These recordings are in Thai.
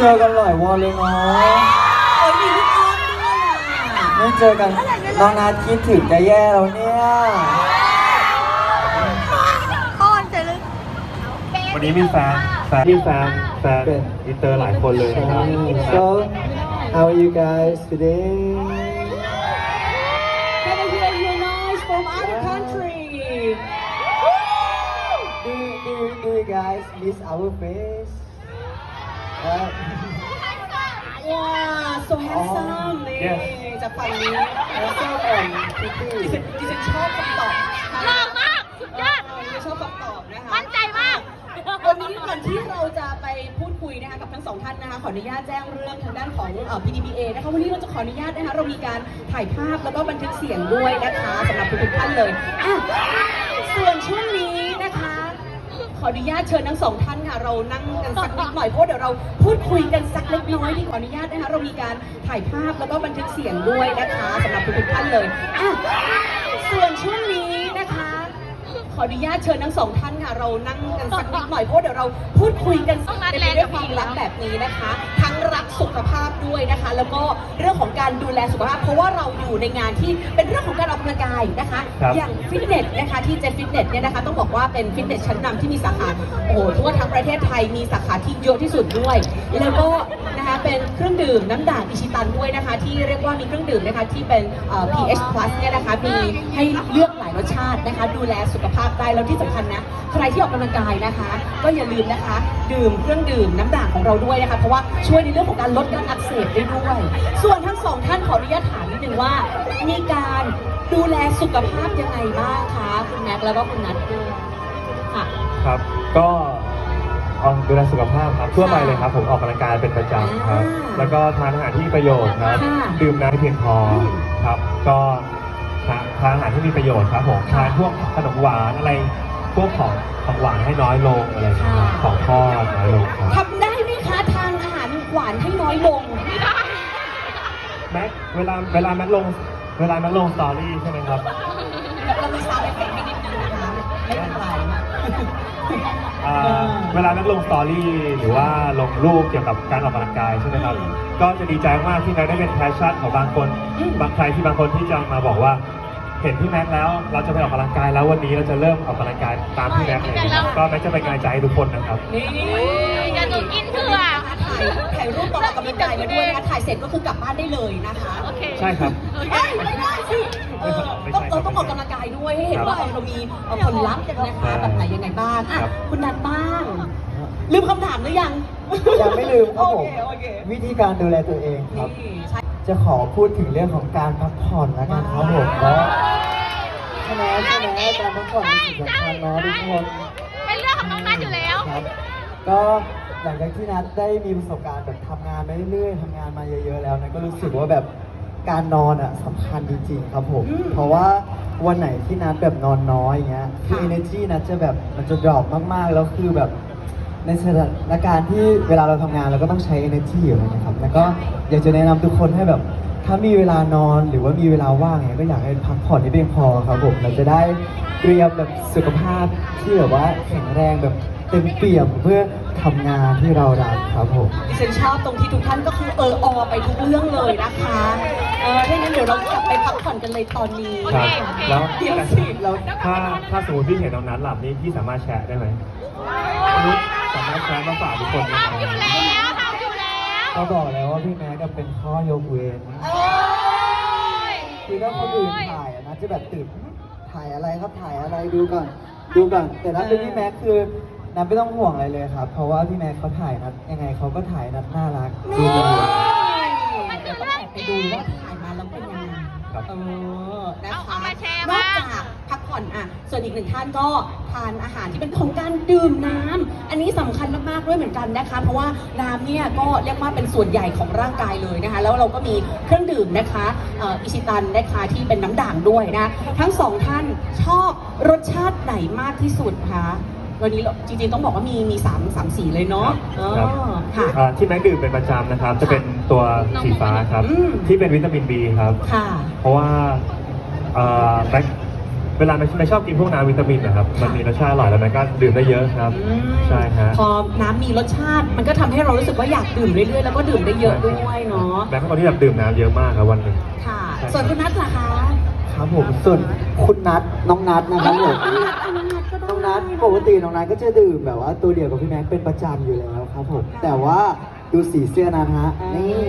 เจอกันหลายวันเลยเนาะเอ้ยมีลูกอ้อนด้วยอะไม่เจอกันน้องนัดคิดถึงจะแย่แล้วเนี่ยอ้อนจะลึกวันนี้มีแฟนแฟนมีแฟนแฟนอินเตอร์หลายคนเลยนะครับ So how are you guys today Can I hear your noise from other country Do you, do you, do you guys miss our face Uh, ว้า so handsome นี่ Yes จากฝั่งนี้ handsome and pretty ดิฉันดิฉันชอบคำตอบหล่อมาก สุดยอดเดิฉันชอบคำตอบนะคะมั่นใจมากวันนี้ก่อนที่เราจะไปพูดคุยนะคะกับทั้งสองท่านนะคะขออนุญาตแจ้งเรื่องทางด้านของเอ่อ PDPA นะคะวันนี้เราจะขออนุญาตนะคะเรามีการถ่ายภาพแล้วก็บันทึกเสียงด้วยนะคะสำหรับทุกๆท่านเลยอะส่วนช่วงนี้นะคะ ขออนุญาตเชิญทั้งสองท่านค่ะ เรานั่งกันสักนิดหน่อยเพราะเดี๋ยวเราพูดคุยกันสักเล็กน้อยที่ขออนุญาตนะคะ เรามีการถ่ายภาพแล้วก็บันทึกเสียงด้วยนะคะสำหรับทุกท่านเลยอะส่วนช่วงนี้นะคะ ขออนุญาตเชิญทั้งสองท่านค่ะ เรานั่งกันสักนิดหน่อยเพราะเดี๋ยวเราพูดคุยกันสักเป็นแลไปนด์ด้วยความรักแบบนี้นะคะทั้ง รักสุขภาพด้วยนะคะ แล้วก็เรื่องของการดูแลสุขภาพ เพราะว่าเราอยู่ในงานที่เป็นเรื่องของการออกกำลังกายนะคะ ครับ อย่างฟิตเนสนะคะที่เจฟิตเนสเนี่ยนะคะต้องบอกว่าเป็นฟิตเนสชั้นนำที่มีสาขาโอ้โหทั่วทั้งประเทศไทยมีสาขาที่เยอะที่สุดด้วย แล้วก็นะคะเป็นเครื่องดื่มน้ำด่างอิชิตันด้วยนะคะ ที่เรียกว่ามีเครื่องดื่มนะคะที่เป็นเอ่อ pH plus เนี่ยนะคะมีให้เลือกหลายรสชาตินะคะ ดูแลสุขภาพได้แล้วที่สำคัญนะใครที่ออกกำลังกายนะคะ ก็อย่าลืมนะคะ ดื่มเครื่องดื่มน้ำด่างของเราด้วยนะคะ เพราะว่าช่วยในเรื่องของการลดการอักเสบได้ด้วย ส่วนทั้งสองท่านขออนุญาตถามนิดนึงว่า มีการดูแลสุขภาพยังไงบ้างคะคุณแม็กซ์แล้วก็คุณนัทด้วยค่ะ ครับ ก็เอาดูแลสุขภาพครับทั่วไปเลยครับผมออกกำลังกายเป็นประจำครับ อ่าแล้วก็ทานอาหารที่มีประโยชน์ครับค่ะดื่มน้ำให้เพียงพอครับ ก็ทานทานอาหารที่มีประโยชน์ครับผมค่ะทานพวกขนมหวานอะไรพวกของของหวานให้น้อยลงอะไรอย่างเงี้ยครับค่ะ ของทอดน้อยลงครับ ทำ หารหวานให้น้อยลง แม็กเวลาเวลาแม็กลง เวลาแม็กลงสตอรี่ใช่ไหมครับ เรามีซาวด์เอฟเฟกต์ให้นิดนึงนะคะไม่เป็นไร อ่าเออเวลาแม็กลงสตอรี่หรือว่าลงรูปเกี่ยวกับการออกกำลังกายใช่ไหมครับ อืมก็จะดีใจมากที่แม็กได้เป็นแพชชั่นของบางคน อืม บางใครที่บางคนที่จะมาบอกว่า เห็นพี่แม็กแล้วเราจะไปออกกำลังกายแล้ววันนี้เราจะเริ่มออกกำลังกายตามพี่แม็กเลยนะครับก็แม็กจะเป็นกำลังใจให้ทุกคนนะครับ นี่อย่าหนูกินเถอะถ่ายถ่ายรูปตอนออกกำลังกายมาด้วยนะคะถ่ายเสร็จก็คือกลับบ้านได้เลยนะคะโอเคใช่ครับ โอเค เอ้ยไม่ได้สิเออไม่ต้องใช่เราครับต้องออกกำลังกายด้วยให้เห็นว่าเออเรามีเอ่อผลลัพธ์นะคะใช่แบบไหนยังไงบ้างอะครับ คุณนัทบ้าง ลืมคำถามหรือยังยังไม่ลืมครับผมโอเคโอเควิธีการดูแลตัวเองครับ นี่ใช่ จะขอพูดถึงเรื่องของการพักผ่อนแล้วกันครับผมเนาะใช่ไหมใช่ไหมการพักผ่อนเป็นสิ่งสำคัญเนาะทุกคน เป็นเรื่องของน้องนัทอยู่แล้ว ครับก็ หลังจากที่นัดได้มีประสบการณ์แบบทำงานมาเรื่อยๆทำงานมาเยอะๆแล้วนะก็รู้สึกว่าแบบการนอนอะสำคัญจริงๆครับผม อืมเพราะว่าวันไหนที่นัดแบบนอนน้อยอย่างเงี้ยคือ ค่ะ energy นัดจะแบบมันจะดรอปมากๆ แล้วคือแบบในสถานการณ์ที่เวลาเราทำงานเราก็ต้องใช้ energy อยู่แล้วนะครับ แล้วก็อยากจะแนะนำทุกคนให้แบบ ถ้ามีเวลานอนหรือว่ามีเวลาว่างเนี่ยก็อยากให้พักผ่อนให้เพียงพอครับผมเราจะได้เตรียมแบบสุขภาพที่แบบว่าแข็งแรงแบบ เต็มเปี่ยมเพื่อทำงานที่เรารักครับผม ดิฉันชอบตรงที่ทุกท่านก็คือเอออไปทุกเรื่องเลยนะคะเออถ้างั้นเดี๋ยวเรากลับไปพักผ่อนกันเลยตอนนี้โอคเครับโอเคแล้วเดี๋ยวสิเราถ้าถ้าสมมติพี่เห็นน้องนัทหลับนี่พี่สามารถแชร์ได้ไหมสามารถแชร์มาฝากทุกคนได้ทำอยู่ไหมแล้วทำอยู่แล้วเขาบอกแล้วว่าพี่แม็กก็เป็นข้อยกเว้นเอ้ยคือถ้าคนอื่นถ่ายอะนะจะแบบตื่นถ่ายอะไรครับถ่ายอะไรดูก่อนดูก่อนแต่ถ้าเป็นพี่แม็กคือ นัทไม่ต้องห่วงอะไรเลยครับ เพราะว่าพี่แม็กเขาถ่ายนัดยังไงเขาก็ถ่ายนัดน่ารักดูนี่ดีเดี๋ยวต้องแอบไปดูว่าถ่ายมาแล้วเป็นยังไงครับเออนะคะเอาเอามาแชร์นบ้าองกจากพักผ่อนอะ ส่วนอีกหนึ่งท่านก็ทานอาหารที่เป็นของการดื่มน้ำอันนี้สำคัญมากๆด้วยเหมือนกันนะคะ เพราะว่าน้ำเนี่ยก็เรียกว่าเป็นส่วนใหญ่ของร่างกายเลยนะคะ แล้วเราก็มีเครื่องดื่มนะคะเอ่ออิชิตันนะคะที่เป็นน้ำด่างด้วยนะ ทั้งสองท่านชอบรสชาติไหนมากที่สุดคะ วันนี้เราจริงๆต้องบอกว่ามีมีสามสามสีเลยเนาะครับอ๋อค่ะ อ่าที่แม็กดื่มเป็นประจำนะครับ จะเป็นตัวสีฟ้าครับ อืม ที่เป็นวิตามินบีครับ ค่ะ เพราะว่าเอ่อแม็กเวลาไม่ไม่ชอบกินพวกน้ำวิตามินนะครับ มันมีรสชาติอร่อยแล้วมันก็ดื่มได้เยอะครับ อืมใช่ฮะพอน้ำมีรสชาติมันก็ทำให้เรารู้สึกว่าอยากดื่มเรื่อยๆแล้วก็ดื่มได้เยอะด้วยเนาะแบงค์เป็นคนที่แบบดื่มน้ำเยอะมากครับวันหนึ่ง ค่ะใช่ส่วนคุณนัทล่ะคะครับผมส่วนคุณนัทน้องนัทนะครับผมน้องนัทก็ได้ น้องนัทปกติน้องนัทก็จะดื่มแบบว่าตัวเดียวกับพี่แม็กเป็นประจำอยู่แล้วครับผม แต่ว่าดูสีเสื้อนะฮะนี่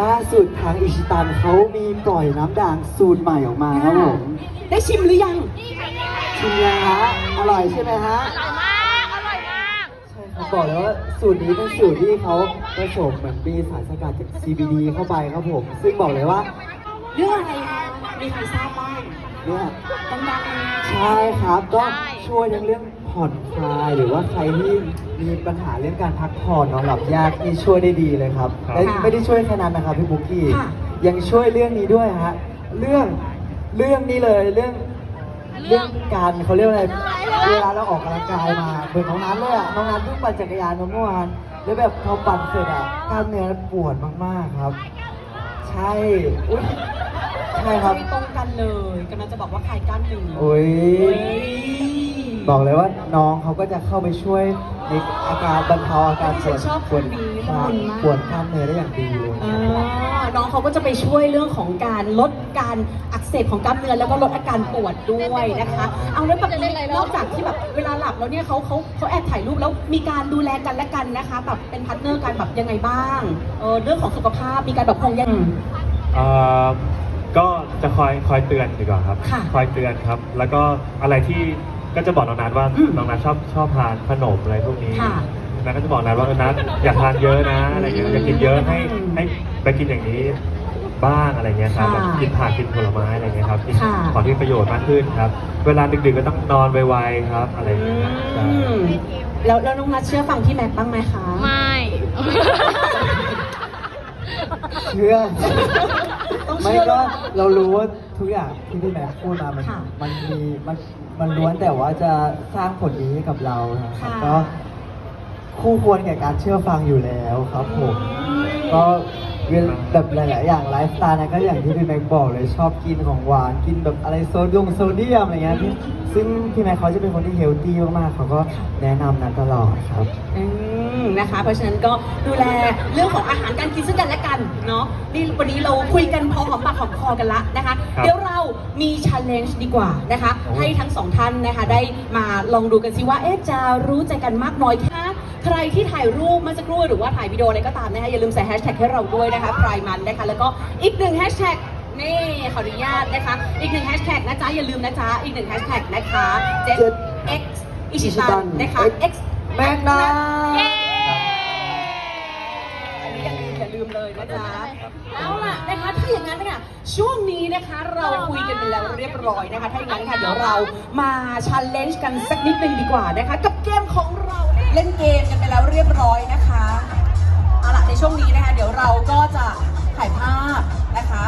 ล่าสุดทางอิชิตันเขามีปล่อยน้ำด่างสูตรใหม่ออกมาครับผมได้ชิมหรือยังชิมยังฮะอร่อยใช่ไหมฮะอร่อยมากอร่อยมากใช่ครับบอกเลยว่าสูตรนี้เป็นสูตรที่เขาผสมเหมือนมีสารสกัดจาก CBD เข้าไปครับผม ซึ่งบอกเลยว่าเรื่องอะไรคะ มีใครทราบบ้างเนี่ยดังๆเลยใช่ครับก็ใช่ช่วยทั้งเรื่องผ่อนคลายหรือว่าใครที่มีปัญหาเรื่องการพักผ่อนนอนหลับยากนี่ช่วยได้ดีเลยครับครับ และไม่ได้ช่วยแค่นั้นนะครับพี่บุ๊กกี้ค่ะ ยังช่วยเรื่องนี้ด้วยฮะเรื่องเรื่องนี้เลยเรื่องเรื่องการเขาเรียกว่าอะไรเวลาเราออกกำลังกายมาเหมือนน้องนัทเลยอะน้องนัทเพิ่งปั่นจักรยานมาเมื่อวานแล้วแบบพอปั่นเสร็จอะกล้ามเนื้อปวดมากๆครับ ใช่อุ๊ย ใช่ครับ ตรงกันเลยกำลังจะบอกว่าใครกล้ามเนื้อโอ้ยเฮ้ย บอกเลยว่าน้องเขาก็จะเข้าไปช่วยในอาการบรรเทาอาการปวดชอบปวดคนนี้ครัละบมุนมากปวดกล้ามเนื้อได้อย่างดีเลยอ่าน้องเขาก็จะไปช่วยเรื่องของการลดการอักเสบของกล้ามเนื้อแล้วก็ลดอาการปวดด้วยนะคะ เอาแล้วแบบนี้นอกจากที่แบบเวลาหลับแล้วเนี่ยเขาเขาเขาแอบถ่ายรูปแล้วมีการดูแลกันและกันนะคะแบบเป็นพาร์ทเนอร์กันแบบยังไงบ้างเออเรื่องของสุขภาพมีการแบบพงยัง เอ่อ ก็จะคอยคอยเตือนดีกว่าครับ ค่ะคอยเตือนครับ แล้วก็อะไรที่ก็จะบอกน้องนัทว่าอืมน้องนัทชอบชอบทานขนมอะไรพวกนี้ค่ะนัทก็จะบอกนัทว่าเออนัทอย่าทานเยอะนะอะไรเงี้ยอย่ากินเยอะให้อืมให้ไปกินอย่างนี้บ้างอะไรเงี้ยครับค่ะแบบกินผักกินผลไม้อะไรเงี้ยครับกินค่ะ ของที่ประโยชน์มากขึ้นครับ เวลาดึกๆก็ต้องนอนไวๆครับอะไรอืเงี้ยใช่มแล้วแล้วน้องนัทเชื่อฟังพี่แม็กซ์บ้างไหมคะ ไม่ เชื่อ ต้องไม่เชื่อก็แล้วเรารู้ว่าทุกอย่างที่พี่แม็กซ์พูดมามันค่ะมันมีมันมันล้วนแต่ว่าจะสร้างผลดีให้กับเรานะครับค่ะ ก็คู่ควรแก่การเชื่อฟังอยู่แล้วครับผม ก็เวล แบบหลาย ๆ อย่างไลฟ์สไตล์นะก็อย่างที่พี่แม็กบอกเลยชอบกินของหวานกินแบบอะไรโซเดียมโซเดียมอะไรเงี้ยพี่ซึ่งพี่แม็กเขาจะเป็นคนที่เฮลตี้มาก ๆ เขาก็แนะนำนั้นตลอดครับ อืมนะคะ เพราะฉะนั้นก็ดูแลเรื่องของอาหารการกินซึ่งกันและกันเนาะนี่วันนี้เราคุยกันพอหอมปากหอมคอกันละนะคะ ครับ เดี๋ยวเรามี challenge ดีกว่านะคะโอ้ให้ทั้งสองท่านนะคะได้มาลองดูกันสิว่าเอ๊ะจะรู้ใจกันมากน้อยแค่ ใครที่ถ่ายรูปเมื่อสักครู่หรือว่าถ่ายวิดีโออะไรก็ตามนะคะอย่าลืมใส่แฮชแท็กให้เราด้วยนะคะพรายมันนะคะแล้วก็อีกหนึ่งแฮชแท็กนี่ขออนุญาตนะคะ อีกหนึ่งแฮชแท็กนะจ๊ะอย่าลืมนะจ๊ะอีกหนึ่งแฮชแท็กนะคะ Jet X อิชิตันนะคะ X แม็กนัเนะจ๊ะเอาล่ะนะคะถ้าอย่างนั้นนะคะช่วงนี้นะคะเราคุยกันไปแล้วเรียบร้อยนะคะถ้าอย่างนั้นค่ะเดี๋ยวเรามาชันเลนจ์กันสักนิดนึงดีกว่านะคะ กับเกมของเราเล่นเกมกันไปแล้วเรียบร้อยนะคะเอาล่ะในช่วงนี้นะคะเดี๋ยวเราก็จะถ่ายภาพนะคะ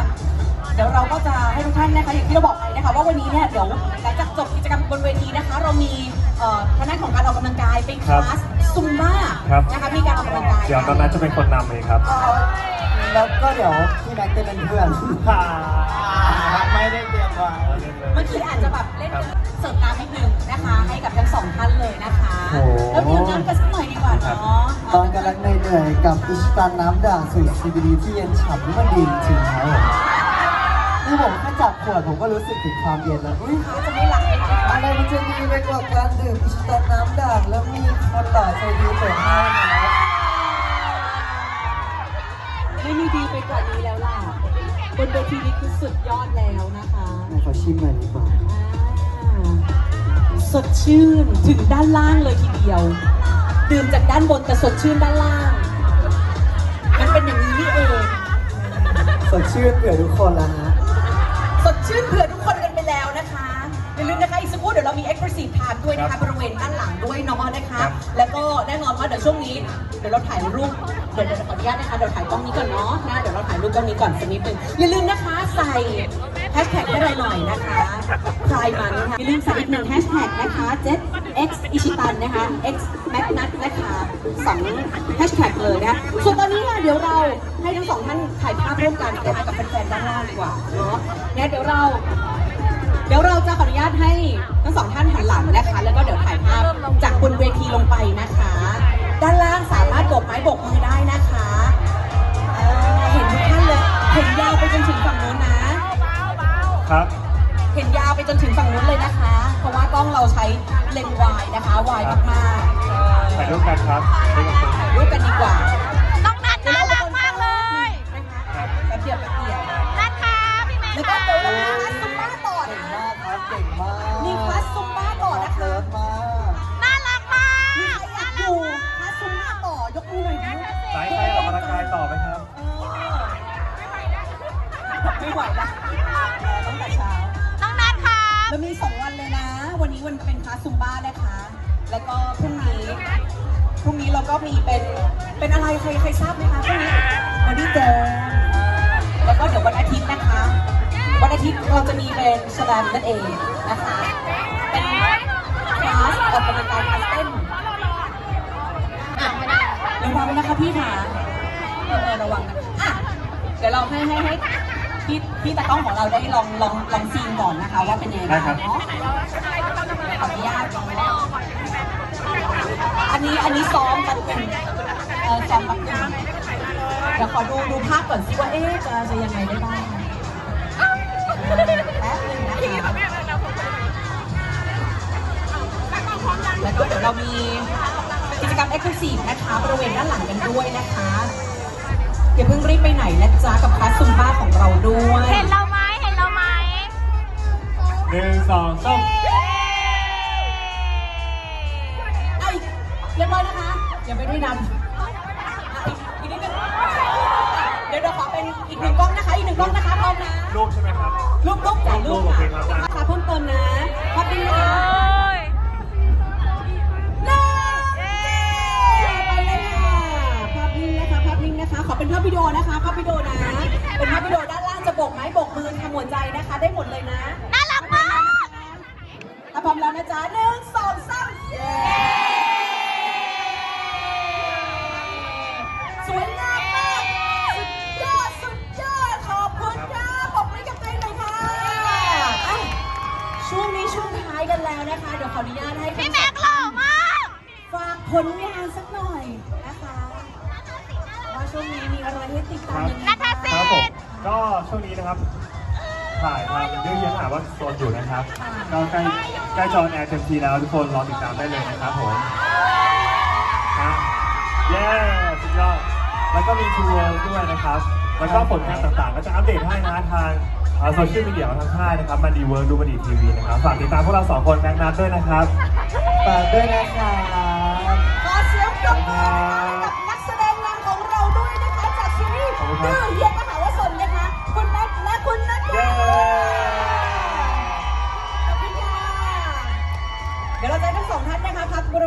เดี๋ยวเราก็จะให้ทุกท่านนะคะอย่างที่เราบอกไปนะคะว่าวันนี้เนี่ยเดี๋ยวหลังจากจบกิจกรรมบนเวทีนะคะ เรามีเอ่อทางด้านของการออกกำลังกายเป็นคครับลาสซุมบ้าครับนะคะมีการออกกำลังกายเดี๋ยวน้องนัทจะเป็นคนนำเองครับ แล้วก็เดี๋ยวพี่แม็กจะเป็นเพื่อน ไม่ได้เตรียมไว้เมื่อกี้อาจจะแบบเล่นเสิร์ฟน้ำนิดนึงนะคะ ให้กับทั้งสองท่านเลยนะคะโอ้โห แล้วดื่มน้ำกันสักหน่อยดีกว่าเนาะตอนกำลังเหนื่อยๆกับอิสตันน้ำด่างสูตร CBD ที่เย็นฉ่ำนี่มันดีจริงๆครับผมนี่ผมแค่จับขวดผมก็รู้สึกถึงความเย็นแล้วอุ้ยจะไม่หลับเลยนะอะไรมันจะดีไปกว่าการดื่มอิสตันน้ำด่างแล้วมีคนหล่อใจดีเปิดให้นะ ไม่มีดีไปกว่านี้แล้วล่ะบนเวทีนี้คือสุดยอดแล้วนะคะไหนขอชิมหน่อยดีกว่าอ่าสดชื่นถึงด้านล่างเลยทีเดียว ดื่มจากด้านบนแต่สดชื่นด้านล่าง มันเป็นอย่างนี้นี่เอง สดชื่นเผื่อทุกคนแล้วนะสดชื่นเผื่อทุกคนกันไปแล้วนะคะอย่าลืมนะคะอีกสักครู่เดี๋ยวเรามี Expressive Time ด้วยนะคะบริเวณด้านหลังด้วยเน้องนะคะครับแล้วก็แน่นอนว่าเดี๋ยวช่วงนี้ เดี๋ยวเราถ่ายรูปเดี๋ยวเดี๋ยวขออนุญาตนะคะเดี๋ยวถ่ายกล้องนี้ก่อนเนาะนะเดี๋ยวเราถ่ายรูปกล้องนี้ก่อนสักนิดนึงอย่าลืมนะคะใส่แฮชแท็กให้เราหน่อยนะคะพรายมันค่ะอย่าลืมใส่อีกหนึ่งแฮชแท็กนะคะ jet x อิชิตันนะคะ x mac nut นะคะสองแฮชแท็กเลยนะส่วนตอนนี้ค่ะเดี๋ยวเราให้ทั้งสองท่านถ่ายภาพร่วมกันนะคะกับแฟนๆด้านล่างดีกว่าเนาะเนี่ยเดี๋ยวเรา เดี๋ยวเราจะขออนุญาตให้ทั้งสองท่านหันหลังนะคะ แล้วก็เดี๋ยวถ่ายภาพจากบนเวทีลงไปนะคะ ด้านล่างสามารถโบกไม้โบกมือได้นะคะเอ่อเห็นทุกท่านเลย เห็นยาวไปจนถึงฝั่งโน้นนะ ครับ เห็นยาวไปจนถึงฝั่งนู้นเลยนะคะ เพราะว่ากล้องเราใช้เลนส์วายนะคะวายมากๆเออถ่ายรูปกันครับถ่ายรูปกันถ่ายรูปกันดีกว่าน้องนัทน่ารักมากเลยนะคะแป๊บเดียวแป๊บเดียวนัทค่ะพี่แม่แล้วก็เดี๋ยวเรามีคลาสซุมบ้าต่อเก่งนะมากครับเก่งมาก มีคลาสซุมบ้าต่อนะคะ ต่อไหมครับเออไม่ไหวละตั้งแต่เช้า น้องนัทค่ะแล้วมี2วันเลยนะ วันนี้วันเป็นคลาสซุมบ้านะคะ แล้วก็พรุ่งนี้ พรุ่งนี้เราก็มีเป็น เป็นอะไรใครใครทราบไหมคะพรุ่งนี้วันนี้เจนแล้วก็เดี๋ยววันอาทิตย์นะคะ วันอาทิตย์เราจะมีเป็นสแลมนั่นเองนะคะ เป็นคลาสออกกำลังกายคลาสเต้นอะระวังนะคะพี่ค่ะเออระวังนะคะอะเดี๋ยวเราให้ให้ให้พี่พี่ตากล้องของเราได้ลองลองลองซีนก่อนนะคะว่าเป็นยังไงได้บ้างครับ เนาะขออนุญาตเนาะอันนี้อันนี้ซ้อมแป๊บนึงเออซ้อมแป๊บนึงเดี๋ยวขอดูดูภาพก่อนสิว่าเอ๊ะจะจะยังไงได้บ้างเออแป๊บนึงนะคะแล้วก็เดี๋ยวเรามีกิจกรรมเอ็กซ์คลูซีฟนะคะบริเวณด้านหลังกันด้วยนะคะอย่าเพิ่งรีบ ไปไหนนะจ๊ะกับคลาสซุมบ้าของเราด้วยเห็นเราไหมเห็นเราไหมหนึ่งสองสามเอาอีกเรียบร้อยนะคะยังไม่ได้นำอะอีกอีกนิดนึงเดี๋ยวเราขอเป็นอีกหนึ่งกล้องนะคะ อีกหนึ่งกล้องนะคะพร้อมนะรูปใช่ไหมครับ รูปรูปจ่ายรูปรูปโอค่ะเคครับนะคะเพิ่มเติมนะ พวิดีโอนะคะภาพวิดีโอนะ เป็นภาพวิดีโอด้านล่างจะโบกไม้โบกมือทำหัวใจนะคะ ได้หมดเลยนะ น่ารักมากถ้าพร้อมแล้วนะจ๊ะหนึ่งส ก็ใกล้ใกล้จอแอร์เต็มทีแล้วทุกคนรอติดตามได้เลยนะครับผมครับเย้สุดยอดแล้วก็มีทัวร์ด้วยนะครับ แล้วก็ผลงานต่างๆ ก็จะอัปเดตให้นะทางโซเชียลมีเดียของทางค่ายนะครับมันดีเวิร์ดูมันดีทีวีนะครับ ฝากติดตามพวกเราสองคนแม็กนัทด้วยนะครับฝากด้วยนะครับขอเสียงปรบมือให้กับนักแสดงนำของเราด้วยนะคะจากซีรีส์ขอบคุณครัดื้บอเยียนมหาวสนนะคะ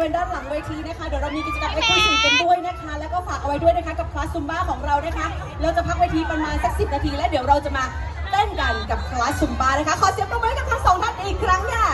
เวณด้านหลังเวทีนะคะ เดี๋ยวเรามีกิจกรรมไอคอนสีกันด้วยนะคะ แล้วก็ฝากเอาไว้ด้วยนะคะกับคลาสซุมบ้าของเรานะคะ เราจะพักเวทีประมาณสักสินาที แล้วเดี๋ยวเราจะมาเต้นกันกับคลาสซุมบ้านะคะ ขอเสียงปรบมือให้กับทั้งสองท่านอีกครั้งค่ะ